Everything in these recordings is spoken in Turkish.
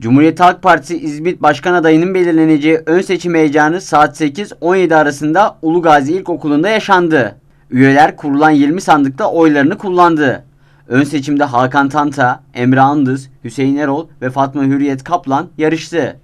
Cumhuriyet Halk Partisi İzmit Başkan adayının belirleneceği ön seçim heyecanı saat 8-17 arasında Ulu Gazi İlkokulu'nda yaşandı. Üyeler kurulan 20 sandıkta oylarını kullandı. Ön seçimde Hakan Tanta, Emre Andız, Hüseyin Erol ve Fatma Hürriyet Kaplan yarıştı.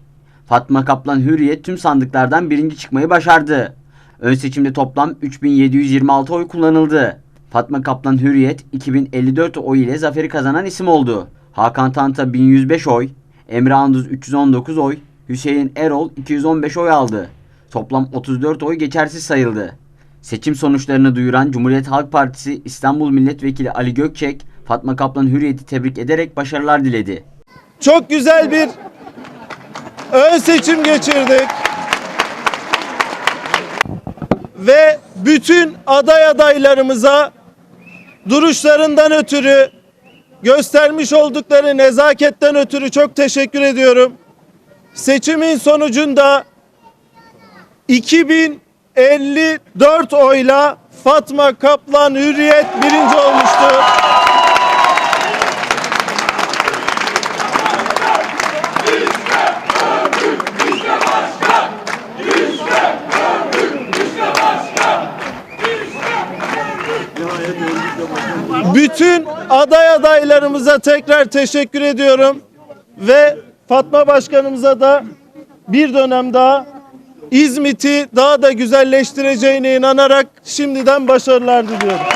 Fatma Kaplan Hürriyet tüm sandıklardan birinci çıkmayı başardı. Ön seçimde toplam 3726 oy kullanıldı. Fatma Kaplan Hürriyet 2054 oy ile zaferi kazanan isim oldu. Hakan Tanta 1105 oy, Emre Anduz 319 oy, Hüseyin Erol 215 oy aldı. Toplam 34 oy geçersiz sayıldı. Seçim sonuçlarını duyuran Cumhuriyet Halk Partisi İstanbul Milletvekili Ali Gökçek, Fatma Kaplan Hürriyet'i tebrik ederek başarılar diledi. Çok güzel bir ön seçim geçirdik. Ve bütün aday adaylarımıza duruşlarından ötürü göstermiş oldukları nezaketten ötürü çok teşekkür ediyorum. Seçimin sonucunda 2054 oyla Fatma Kaplan Hürriyet birinci olmuştur. Bütün aday adaylarımıza tekrar teşekkür ediyorum ve Fatma Başkanımıza da bir dönem daha İzmit'i daha da güzelleştireceğine inanarak şimdiden başarılar diliyorum.